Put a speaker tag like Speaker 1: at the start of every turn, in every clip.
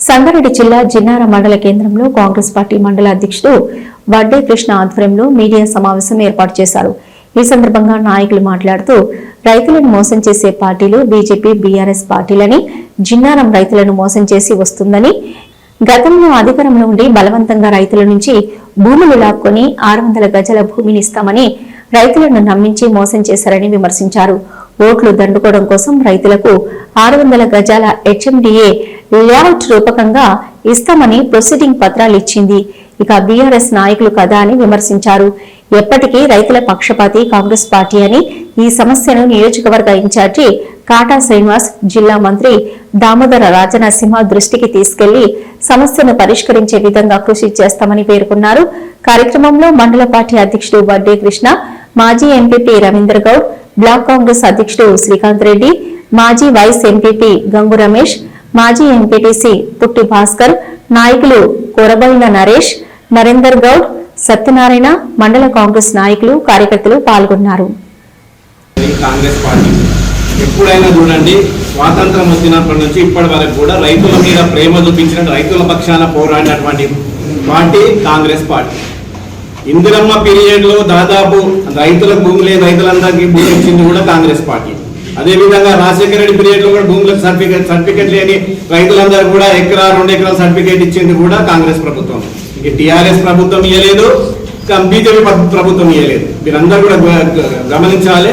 Speaker 1: సంగారెడ్డి జిల్లా జిన్నార మండల కేంద్రంలో కాంగ్రెస్ పార్టీ మండల అధ్యక్షుడు వడ్డే కృష్ణ ఆధ్వర్యంలో మీడియా సమావేశం ఏర్పాటు చేశారు. ఈ సందర్భంగా నాయకులు మాట్లాడుతూ రైతులను మోసం చేసే పార్టీలు బీజేపీ బీఆర్ఎస్ పార్టీలని జిన్నారం రైతులను మోసం చేసి వస్తుందని గతంలో అధికారంలో ఉండి బలవంతంగా రైతుల నుంచి భూములు లాక్కొని ఆరు వందల గజల భూమిని ఇస్తామని రైతులను నమ్మించి మోసం చేశారని విమర్శించారు. ఓట్లు దండుకోవడం కోసం రైతులకు ఆరు వందల గజాల హెచ్ఎండిఏ లేఅవుట్ రూపకంగా ఇస్తామని ప్రొసీడింగ్ పత్రాలు ఇచ్చింది. ఇక బీఆర్ఎస్ నాయకులు కదా అని విమర్శించారు. ఎప్పటికీ రైతుల పక్షపాతి కాంగ్రెస్ పార్టీ అని ఈ సమస్యను నియోజకవర్గ ఇన్ఛార్జి కాటా శ్రీనివాస్ జిల్లా మంత్రి దామోదర రాజనరసింహ దృష్టికి తీసుకెళ్ళి సమస్యను పరిష్కరించే విధంగా కృషి చేస్తామని పేర్కొన్నారు. కార్యక్రమంలో మండల పార్టీ అధ్యక్షుడు వడ్డే కృష్ణ మాజీ MPP Ravindra Goud block Congress అధ్యక్షుడు శ్రీకాంత్ రెడ్డి మాజీ వైస్ ఎంపీపీ గంగు రమేష్ మాజీ ఎంపీటీసీ పుట్టి భాస్కర్ నాయకులు కొరబైన నరేష్ నరేందర్ గౌడ్ సత్యనారాయణ మండల కాంగ్రెస్ నాయకులు కార్యకర్తలు పాల్గొన్నారు.
Speaker 2: కాంగ్రెస్ పార్టీ ఎప్పుడైనా చూడండి స్వాతంత్రం వచ్చినప్పటి నుంచి ఇప్పటి వరకు కూడా రైతుల మీద ప్రేమ చూపించిన రైతుల పక్షాన పోరాడినటువంటి పార్టీ కాంగ్రెస్ పార్టీ. ఇందిరమ్మ పీరియడ్లో దాదాపు రైతుల భూములే రైతులందరికీ భూమి ఇచ్చింది కూడా కాంగ్రెస్ పార్టీ. అదేవిధంగా రాజశేఖర రెడ్డి పీరియడ్లో కూడా భూములకు సర్టిఫికేట్ సర్టిఫికేట్ లేని రైతులందరూ కూడా ఎకరా రెండు ఎకరాల సర్టిఫికేట్ ఇచ్చింది కూడా కాంగ్రెస్ ప్రభుత్వం. ఇక టీఆర్ఎస్ ప్రభుత్వం ఇవ్వలేదు బీజేపీ ప్రభుత్వం ఇవ్వలేదు మీరందరూ కూడా గమనించాలి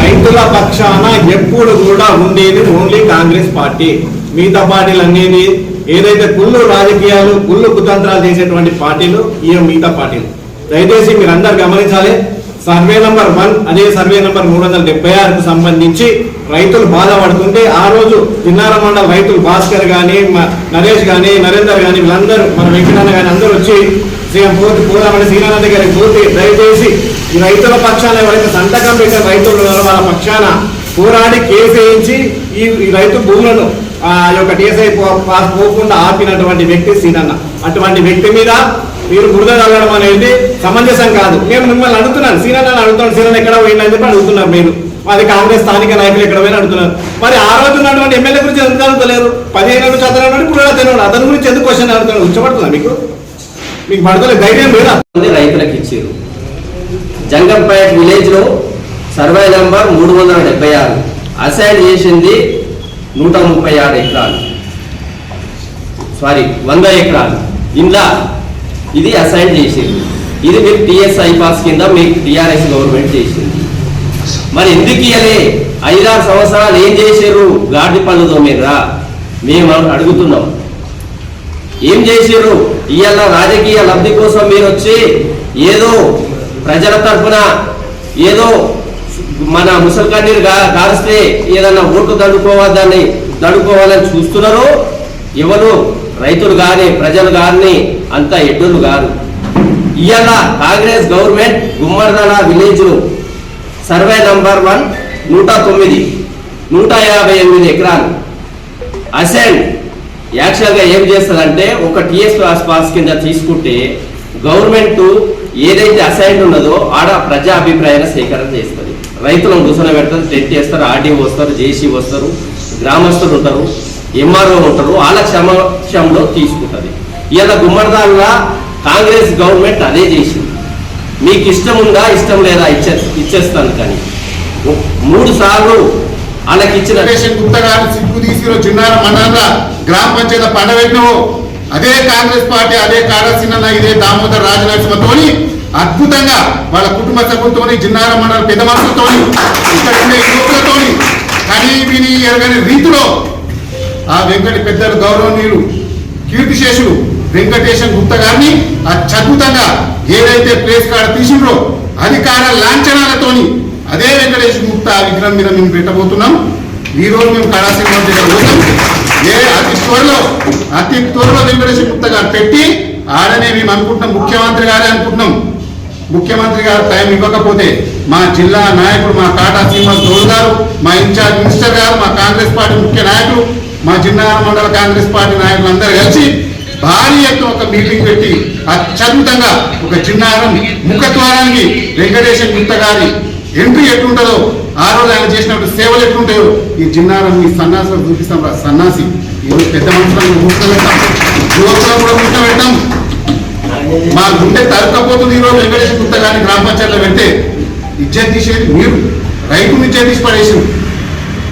Speaker 2: రైతుల పక్షాన ఎప్పుడు కూడా ఉండేది ఓన్లీ కాంగ్రెస్ పార్టీ. మిగతా పార్టీలు అనేది ఏదైతే కుళ్ళు రాజకీయాలు కుళ్ళు కుతంత్రాలు చేసేటువంటి పార్టీలు ఈ మిగతా పార్టీలు. దయచేసి మీరందరూ గమనించాలి సర్వే నంబర్ వన్ అదే సర్వే నంబర్ మూడు వందల డెబ్బై ఆరుకు సంబంధించి రైతులు బాధపడుతుంటే ఆ రోజు చిన్నార మండల రైతులు భాస్కర్ కానీ మ- నరేష్ కానీ నరేందర్ కానీ వీళ్ళందరూ మన వెంకటన్న కానీ అందరూ వచ్చి సీఎం పోతే పోదామని శ్రీనాథ్ గారికి పోతే దయచేసి ఈ రైతుల పక్షాన ఎవరైతే సంతకం పెట్టిన రైతులు ఉన్నారో వాళ్ళ పక్షాన పోరాడి కేసు వేయించి ఈ ఈ రైతు భూములను యొక్క టీఎస్ఐ పాస్ పోకుండా ఆపినటువంటి వ్యక్తి సీనన్న. అటువంటి వ్యక్తి మీద మీరు బురద తగ్గడం అనేది సమంజసం కాదు. నేను మిమ్మల్ని అడుగుతున్నాను సీనన్న అడుగుతున్నాను సీనన్న ఎక్కడ పోయిందని చెప్పి అడుగుతున్నారు మీరు. అది కాంగ్రెస్ స్థానిక నాయకులు ఎక్కడ పోయినా అడుగుతున్నారు. మరి ఆ రోజు ఉన్నటువంటి ఎమ్మెల్యే గురించి ఎందుకు అడుగుతలేరు? పదిహేను నుంచి చదవడం ఇప్పుడు తెలియదు అతని గురించి ఎందుకు క్వశ్చన్ అడుగుతున్నాను ఉంచబడుతుందా మీకు? మీకు పడతలేదు ధైర్యం లేదా?
Speaker 3: రైతులకు ఇచ్చారు జంగంపేట విలేజ్లో సర్వే నంబర్ మూడు వందల డెబ్బై ఆరు. అసైన్ చేసింది నూట ముప్పై ఆరు ఎకరాలు. సారీ వంద ఎకరాలు. ఇందా ఇది అసైన్ చేసింది. ఇది మీరు టిఎస్ఐ పాస్ కింద మీకు టిఆర్ఎస్ గవర్నమెంట్ చేసింది. మరి ఎందుకు ఇయ్యలే? ఐదారు సంవత్సరాలు ఏం చేశారు గాడి పళ్ళు తోమిర్రా? మేము అడుగుతున్నాం. ఏం చేశారు ఇవాళ రాజకీయ లబ్ధి కోసం మీరు వచ్చి ఏదో ప్రజల తరఫున ఏదో మన ముసలి కన్నీరు ఏదన్నా ఓటు దండుకోవద్దని దడుకోవాలని చూస్తున్నారు ఎవరు? రైతులు కానీ ప్రజలు కానీ అంత ఎడ్డులు కాదు. ఇవాళ Congress government Gummadidala village survey number one నూట తొమ్మిది నూట యాభై ఎనిమిది ఎకరాలు. అసెంట్. యాక్చువల్గా ఏం చేస్తుందంటే ఒక టీఎస్ పాస్ కింద తీసుకుంటే గవర్నమెంట్ ఏదైతే అసైన్ ఉన్నదో ఆడ ప్రజా అభిప్రాయాల సేకరణ చేస్తుంది. రైతులను కూర్చొని పెడతారు టెట్ చేస్తారు ఆర్డీఓ వస్తారు జేసీ వస్తారు గ్రామస్తులు ఉంటారు ఎంఆర్ఓ ఉంటారు వాళ్ళ సమక్షంలో తీసుకుంటుంది. ఇలా గుమ్మడిదారుగా కాంగ్రెస్ గవర్నమెంట్ అదే చేసింది. మీకు ఇష్టం ఉందా ఇష్టం లేదా ఇచ్చే ఇచ్చేస్తాను కానీ. మూడు సార్లు వాళ్ళకి ఇచ్చిన
Speaker 4: వెంకటేశ్వర సిగ్గు తీసిరో చిన్నార మండలంలో గ్రామ పంచాయతీ పండబెట్టినవు అదే కాంగ్రెస్ పార్టీ అదే కారసిన్న ఇదే దామోదర్ రాజనరసింహతోని అద్భుతంగా వాళ్ళ కుటుంబ సభ్యులతో జిన్నార మండల పెద్ద మనసులతో ఇక్కడ ఉండే యువకులతోని కనీ విని ఎరగని రీతిలో ఆ వెంకట పెద్దలు గౌరవనీయులు కీర్తిశేషులు వెంకటేశం గుప్త గారిని అత్యద్భుతంగా ఏదైతే ప్లేస్ కాడ తీసిండ్రో అధికార లాంఛనాలతోని అదే వెంకటేశ్ గుప్త విగ్రహం మీద మేము పెట్టబోతున్నాం. ఈ రోజు మేము కళాశ్రీనివాస్ దగ్గర పోతాం ఏ అతి త్వరలో అతి త్వరలో వెంకటేశ్ గుప్త గారు పెట్టి ఆడనే మేము అనుకుంటున్నాం ముఖ్యమంత్రి గారే అనుకుంటున్నాం. ముఖ్యమంత్రి గారు టైం ఇవ్వకపోతే మా జిల్లా నాయకుడు మా కాటా శ్రీనివాస్ గౌడ్ గారు మా ఇన్ఛార్జ్ మినిస్టర్ గారు మా కాంగ్రెస్ పార్టీ ముఖ్య నాయకులు మా జిల్లా మండల కాంగ్రెస్ పార్టీ నాయకులు అందరూ కలిసి భారీ ఎత్తున ఒక మీటింగ్ పెట్టి అత్యద్భుతంగా ఒక చిన్నారం ముఖద్వారానికి వెంకటేశ్వర గుప్త గారి ఎంట్రీ ఎట్లుంటుందో ఆ రోజు ఆయన చేసినప్పుడు సేవలు ఎట్లుంటాయో ఈ చిన్నారం ఈ సన్నాసులు చూపిస్తాం రా సన్నాసి. ఈరోజు పెద్ద మనుషులను కూర్చోబెడతాం యువకులను కూడా కూర్చోబెట్టాం మా గుండె తరుకపోతుంది ఈ రోజు వెంకటేశ్వర గుట్ట కానీ గ్రామ పంచాయతీలో పెడితే ఇజ్జత్ తీసేది మీరు. రైతుని ఇజ్జత్ తీసి పడేసింది